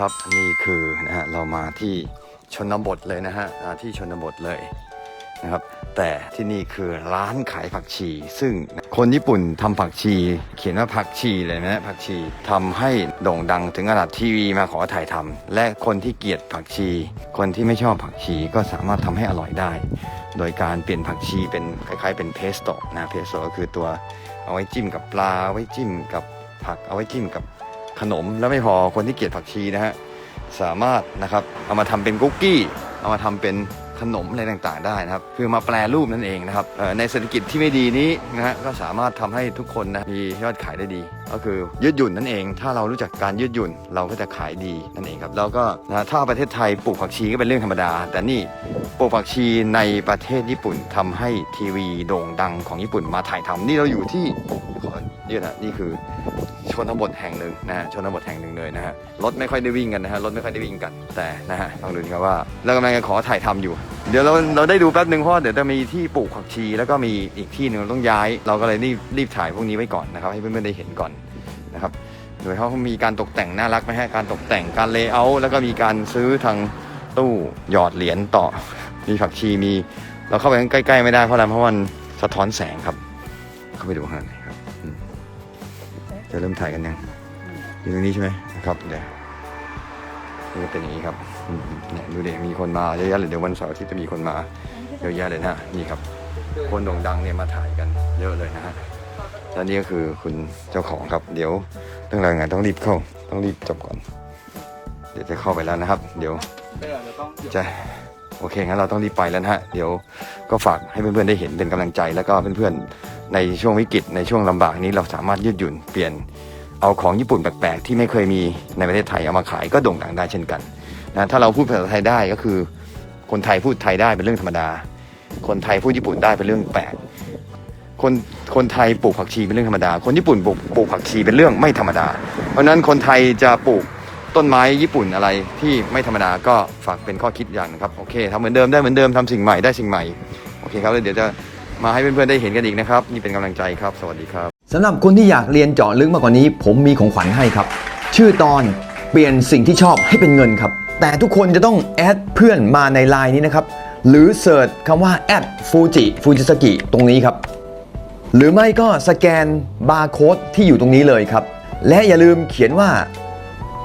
ครับนี่คือนะฮะเรามาที่ชนบทเลยนะฮะที่ชนบทเลยนะครับ แต่ที่นี่คือร้านขายผักชี ซึ่งคนญี่ปุ่นทำผักชี เขียนว่าผักชีเลยนะผักชีทำให้โด่งดังถึงระดับทีวีมาขอถ่ายทำและคนที่เกลียดผักชี คนที่ไม่ชอบผักชีก็สามารถทำให้อร่อยได้ โดยการเปลี่ยนผักชีเป็นคล้ายๆ เป็นเพสโต้นะเพสโต้ก็คือตัวเอาไว้จิ้มกับปลาเอาไว้จิ้มกับผักเอาไว้จิ้มกับ ขนมแล้วไม่พอคนที่เกลียดผักชีนะฮะสามารถนะครับเอามาทำเป็นคุกกี้ เอามาทำเป็นขนมอะไรต่างๆได้นะครับ คือมาแปลรูปนั่นเองนะครับในเศรษฐกิจที่ไม่ดีนี้นะฮะก็สามารถทำให้ทุกคนนะมียอดขายได้ดี ก็คือยืดหยุ่นนั่นเอง ถ้าเรารู้จักการยืดหยุ่น เราก็จะขายดีนั่นเองครับแล้วก็นะถ้าประเทศไทยปลูกผักชีก็เป็นเรื่องธรรมดา แต่นี่ปลูกผักชีในประเทศญี่ปุ่นทำให้ทีวีโด่งดังของญี่ปุ่นมาถ่ายทำนี่เราอยู่ที่ขอยืดนะนี่คือ ชนบทแห่งหนึ่งนะฮะชนบทแห่งหนึ่งเลยนะฮะรถไม่ค่อยได้วิ่งกันนะฮะรถไม่ค่อยได้วิ่งกันแต่นะฮะลองดูดีครับว่าเรากำลังจะขอถ่ายทำอยู่ เดี๋ยวเราเราได้ดูแป๊บหนึ่งเพราะเดี๋ยวจะมีที่ปลูกผักชี แล้วก็มีอีกที่หนึ่งต้องย้าย เราก็เลยรีบรีบถ่ายพวกนี้ไว้ก่อนนะครับให้เพื่อนๆได้เห็นก่อนนะครับโดยเขามีการตกแต่งน่ารักไหมฮะการตกแต่งการเลเยอร์แล้วก็มีการซื้อทางตู้หยอดเหรียญต่อ มีผักชีมี เราเข้าไปใกล้ๆไม่ได้เพราะอะไรเพราะมันสะท้อนแสงครับ เข้าไปดูข้างใน จะเริ่มถ่ายกันยังอยู่ตรงนี้ใช่ไหมนะครับเดี๋ยวนี่เป็นอย่างนี้ครับเนี่ยดูเด็กมีคนมาเยอะแยะเลยเดี๋ยววันเสาร์ที่จะมีคนมาเยอะแยะเลยนะนี่ครับ คนโด่งดังเนี่ยมาถ่ายกันเยอะเลยนะฮะและนี่ก็คือคุณเจ้าของครับ เดี๋ยวเรื่องรายงานต้องรีบเข้า ต้องรีบจบก่อน เดี๋ยวจะเข้าไปแล้วนะครับ เดี๋ยวจะ โอเคงั้นเราต้องรีบไปแล้วนะฮะเดี๋ยวก็ฝากให้เพื่อนๆได้เห็นเป็นกำลังใจ แล้วก็เพื่อนๆในช่วงวิกฤตในช่วงลำบากนี้เราสามารถยืดหยุ่นเปลี่ยนเอาของญี่ปุ่นแปลกๆที่ไม่เคยมีในประเทศไทยเอามาขายก็โด่งดังได้เช่นกันนะถ้าเราพูดภาษาไทยได้ก็คือ คนไทยพูดไทยได้เป็นเรื่องธรรมดา คนไทยพูดญี่ปุ่นได้เป็นเรื่องแปลกคนคนไทยปลูกผักชีเป็นเรื่องธรรมดา คนญี่ปุ่นปลูกปลูกผักชีเป็นเรื่องไม่ธรรมดา เพราะนั้นคนไทยจะปลูก ต้นไม้ญี่ปุ่นอะไรที่ไม่ธรรมดาก็ฝากเป็นข้อคิดอย่างนึงครับโอเคทำเหมือนเดิมได้เหมือนเดิมทำสิ่งใหม่ได้สิ่งใหม่โอเคครับแล้วเดี๋ยวจะมาให้เพื่อนๆได้เห็นกันอีกนะครับนี่เป็นกำลังใจครับ สวัสดีครับสำหรับคนที่อยากเรียนเจาะลึกมากกว่านี้ ผมมีของขวัญให้ครับ ชื่อตอนเปลี่ยนสิ่งที่ชอบให้เป็นเงินครับ แต่ทุกคนจะต้องแอดเพื่อนมาในไลน์นี้นะครับหรือเสิร์ชคำว่าแอดฟูจิฟูจิสกิตรงนี้ครับ หรือไม่ก็สแกนบาร์โค้ดที่อยู่ตรงนี้เลยครับ และอย่าลืมเขียนว่า